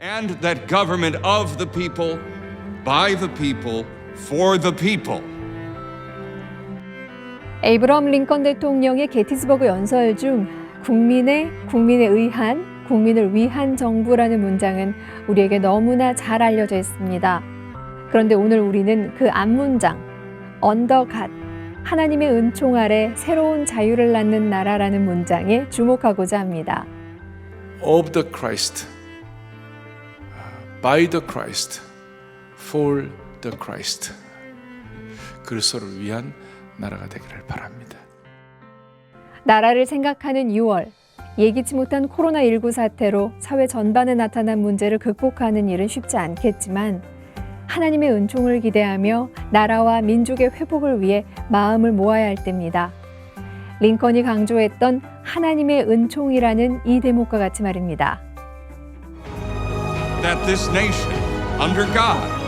and that government of the people, by the people, for the people. 에이브럼 링컨 대통령의 게티스버그 연설 중 국민의 국민에 의한 국민을 위한 정부라는 문장은 우리에게 너무나 잘 알려져 있습니다. 그런데 오늘 우리는 그 앞문장 언더 갓 하나님의 은총 아래 새로운 자유를 낳는 나라라는 문장에 주목하고자 합니다. of the Christ, by the Christ, for the Christ. 그리스도를 위한 나라가 되기를 바랍니다. 나라를 생각하는 6월 예기치 못한 코로나19 사태로 사회 전반에 나타난 문제를 극복하는 일은 쉽지 않겠지만 하나님의 은총을 기대하며 나라와 민족의 회복을 위해 마음을 모아야 할 때입니다. 링컨이 강조했던 하나님의 은총이라는 이 대목과 같이 말입니다. That this nation, under God,